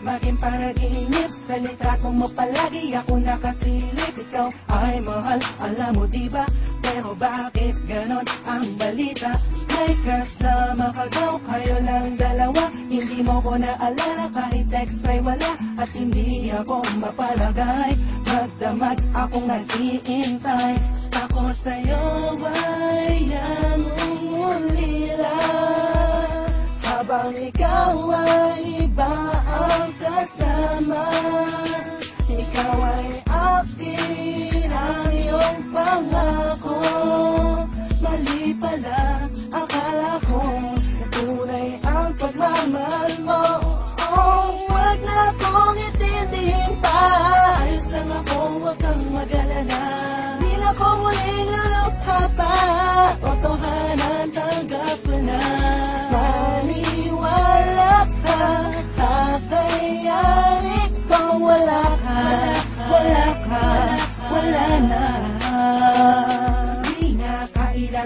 Maging panaginip Sa litrato mo palagi ako nakasilip. Ikaw ay mahal, alam mo diba? Pero bakit ganon ang balita? May kasama ka daw, kayo lang dalawa. Hindi mo ko naalala kahit text ay wala. At hindi ako mapalagay. Magdamag akong nag-iintay. Ako sa'yo ay namumuhay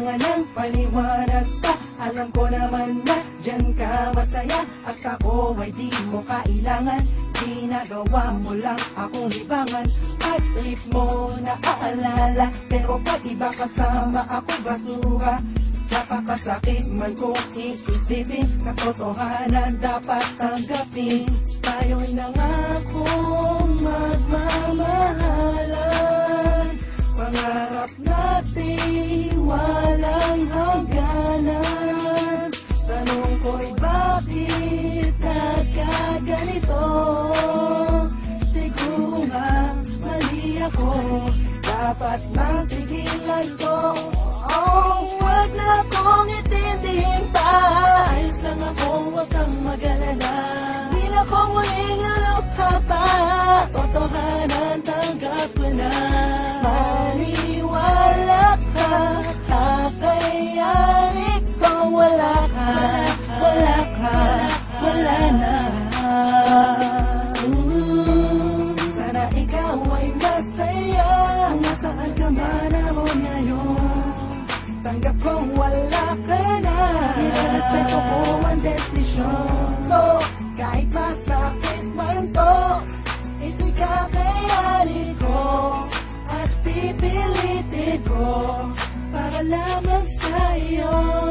kailangan ng paliwanag pa Alam ko naman na dyan ka masaya. At ako ay di mo kailangan. Ginagawa mo lang akong libangan. At trip mo na aalala. Pero pag iba kasama ako basura? Napakasakit man kung iisipin. Katotohanan dapat tanggapin. Tayo'y nangakong Dapat nang Nirespeto ko ang desisyon mo. Kahit masakit man to Ito'y kakayanin ko. At pipilitin ko Para lamang sa'yo